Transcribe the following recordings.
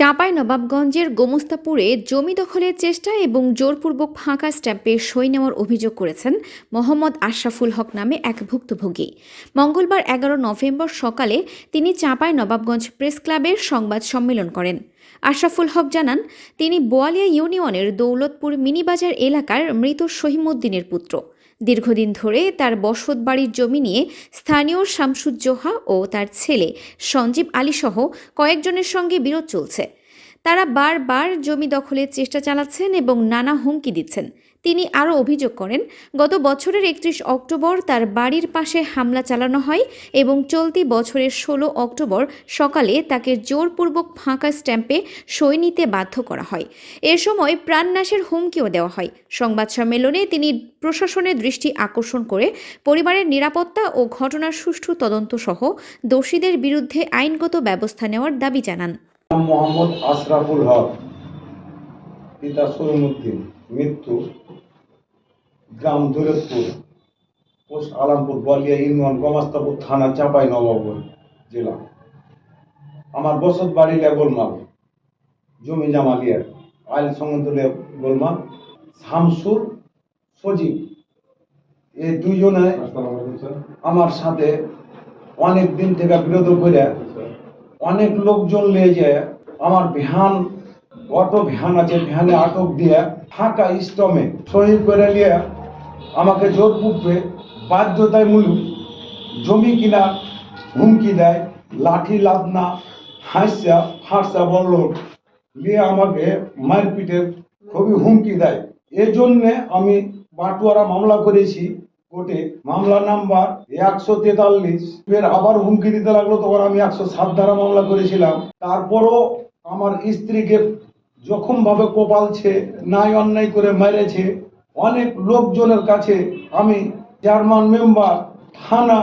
চাঁপাই নবাবগঞ্জের গোমস্তাপুরে জমি দখলের চেষ্টা এবং জোরপূর্বক ফাঁকা স্ট্যাম্পে সই নেওয়ার অভিযোগ করেছেন মোহাম্মদ আশরাফুল হক নামে এক ভুক্তভোগী। মঙ্গলবার এগারো নভেম্বর সকালে তিনি চাঁপাই নবাবগঞ্জ প্রেস ক্লাবের সংবাদ সম্মেলন করেন। আশরাফুল হক জানান, তিনি বোয়ালিয়া ইউনিয়নের দৌলতপুর মিনিবাজার এলাকার মৃত সহিমুদ্দিনের পুত্র। দীর্ঘদিন ধরে তার বসত বাড়ির জমি নিয়ে স্থানীয় শামসুজ্জোহা ও তার ছেলে সঞ্জীব আলী সহ কয়েকজনের সঙ্গে বিরোধ চলছে। তারা বারবার জমি দখলের চেষ্টা চালাচ্ছেন এবং নানা হুমকি দিচ্ছেন। তিনি আরও অভিযোগ করেন, গত বছরের একত্রিশ অক্টোবর তার বাড়ির পাশে হামলা চালানো হয় এবং চলতি বছরের ষোলো অক্টোবর সকালে তাকে জোরপূর্বক ফাঁকা স্ট্যাম্পে সই নিতে বাধ্য করা হয়। এ সময় প্রাণনাশের হুমকিও দেওয়া হয়। সংবাদ সম্মেলনে তিনি প্রশাসনের দৃষ্টি আকর্ষণ করে পরিবারের নিরাপত্তা ও ঘটনার সুষ্ঠু তদন্ত সহ দোষীদের বিরুদ্ধে আইনগত ব্যবস্থা নেওয়ার দাবি জানান। মোহাম্মদ আশরাফুল হক পিতা সলিমুদ্দিন মৃত্যু গ্রাম দৌলতপুর পোস্ট আলামপুর বলিয়া ইউনিয়ন গমাস্তাপুর থানা চাঁপাই নবাবগঞ্জ জেলা। আমার বসত বাড়ি গোলমাল জমি জামা লিয়ার আইল সংবন্ধ গোলমাল শামসুর সজীব। এই দুইজনে আমার সাথে অনেক দিন থেকে বিরোধ করে অনেক লোকজন নিয়ে যে আমার ভ্যান অটো ভ্যান আছে ভ্যানে আটক দিয়ে ফাঁকা স্টমে সহি করে নিয়ে আমাকে জোর পূর্বে বাধ্যতামূলক জমি কিনা হুমকি দেয়, লাঠি লাদনা হাসা ফাঁসা বলল নিয়ে আমাকে মারপিটের খুবই হুমকি দেয়। এই জন্যে আমি বাটুয়ারা মামলা করেছি। কোর্টে মামলা নাম্বার একশো তেতাল্লিশ। এর আবার হুমকি দিতে লাগল, তখন আমি একশো সাত ধারা মামলা করেছিলাম। তারপরও আমার স্ত্রীকে জখম ভাবে কোপালছে নাই অন্যায় করে মেরেছে। অনেক লোকজনের কাছে আমি চেয়ারম্যান মেম্বার, থানা,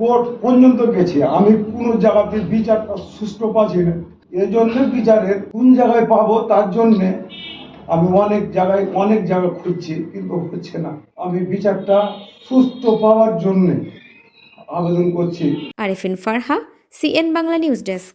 কোর্ট পর্যন্ত গেছি। আমি কোনো জায়গাতে বিচারটা সুষ্ঠু পাচ্ছি না। এজন্য বিচারের কোন জায়গায় পাবো তার জন্যে আমি অনেক জায়গায় অনেক জায়গা খুঁজছি, কিন্তু হচ্ছে না। আমি বিচারটা সুস্থ পাওয়ার জন্যে আবেদন করছি। Arifin Farha, CN Bangla news desk.